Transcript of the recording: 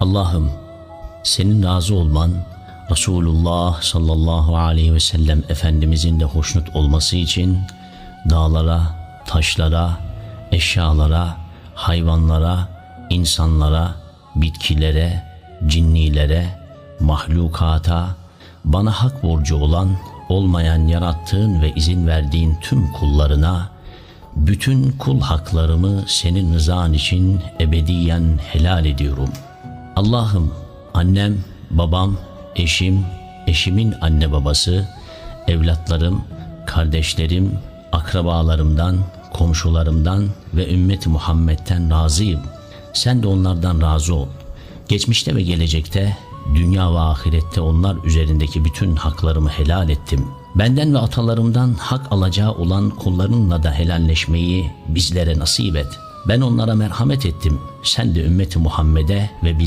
Allah'ım senin razı olman, Resulullah sallallahu aleyhi ve sellem Efendimizin de hoşnut olması için dağlara, taşlara, eşyalara, hayvanlara, insanlara, bitkilere, cinnilere, mahlukata, bana hak borcu olan, olmayan yarattığın ve izin verdiğin tüm kullarına, bütün kul haklarımı senin rızan için ebediyen helal ediyorum. Allah'ım annem, babam, eşim, eşimin anne babası, evlatlarım, kardeşlerim, akrabalarımdan, komşularımdan ve ümmeti Muhammed'den razıyım. Sen de onlardan razı ol. Geçmişte ve gelecekte, dünya ve ahirette onlar üzerindeki bütün haklarımı helal ettim. Benden ve atalarımdan hak alacağı olan kullarınla da helalleşmeyi bizlere nasip et. Ben onlara merhamet ettim. Sen de ümmeti Muhammed'e ve biz